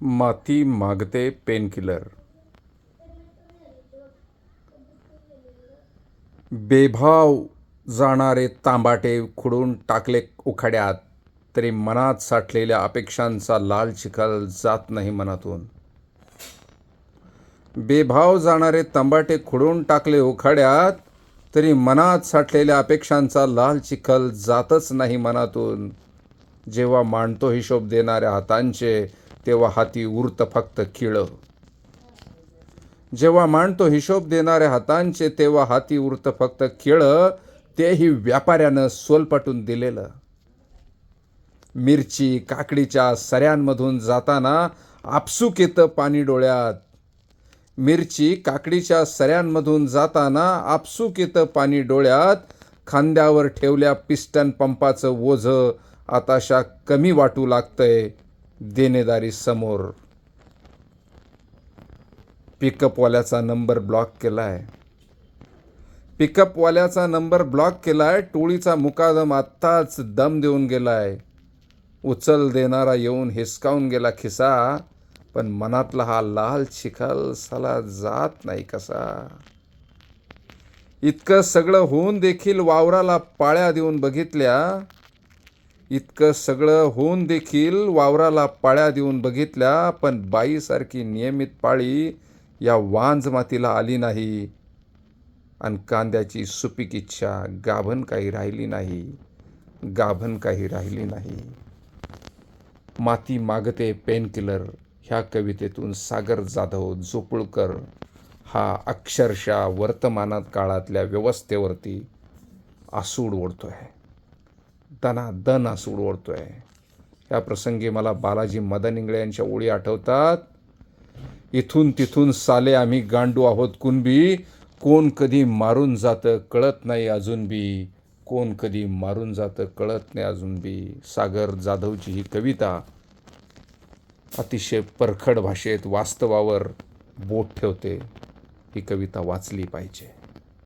माती मागते पेनकिलर बेभाव जाणारे तांबाटे खुडून टाकले उखाड्यात तरी मनात साठलेल्या अपेक्षांचा लाल चिखल जात नाही मनातून. बेभाव जाणारे तांबाटे खुडून टाकले उखाड्यात तरी मनात साठलेल्या अपेक्षांचा लाल चिखल जातच नाही मनातून. जेव्हा मांडतो हिशोब देणाऱ्या हातांचे तेव्हा हाती उरत फक्त खिळ. जेव्हा मांडतो हिशोब देणाऱ्या हातांचे तेव्हा हाती उरत फक्त खिळ. तेही व्यापाऱ्यानं सोलपटून दिलेलं. मिरची काकडीच्या सऱ्यांमधून जाताना आपसूक येतं पाणी डोळ्यात. मिरची काकडीच्या सऱ्यांमधून जाताना आपसूक येतं पाणी डोळ्यात. खांद्यावर ठेवल्या पिस्टन पंपाचं ओझं आताशा कमी वाटू लागतंय. देणेदारी समोर पिकअपवाल्याचा नंबर ब्लॉक केला आहे पिकअपवाल्याचा नंबर ब्लॉक केला आहे टोळीचा मुकादम आत्ताच दम देऊन गेलाय. उचल देणारा येऊन हिसकावून गेला खिसा पण मनातला हा लाल चिखल साला जात नाही कसा. इतकं सगळं होऊन देखील वावराला पाळ्या देऊन बघितल्या इतकं सगळं होऊन देखील वावराला पाळ्या देऊन बघितल्या पण बाईसारखी नियमित पाळी या वांज मातीला आली नाही. आणि कांद्याची सुपीक इच्छा गाभण काही राहिली नाही. गाभण काही राहिली नाही. माती मागते पेनकिलर ह्या कवितेतून सागर जाधव जोपुळकर हा अक्षरशः वर्तमानात काळातल्या व्यवस्थेवरती आसूड ओढतो आहे दनादन आसूड ओढतोय. या प्रसंगी मला बालाजी मदन इंगळे यांच्या ओळी आठवतात. इथून तिथून साले आम्ही गांडू आहोत कुणबी. कोण कधी मारून जातं कळत नाही अजून बी. कोण कधी मारून जातं कळत नाही अजून बी. सागर जाधवची ही कविता अतिशय परखड भाषेत वास्तवावर बोट ठेवते. ही कविता वाचली पाहिजे.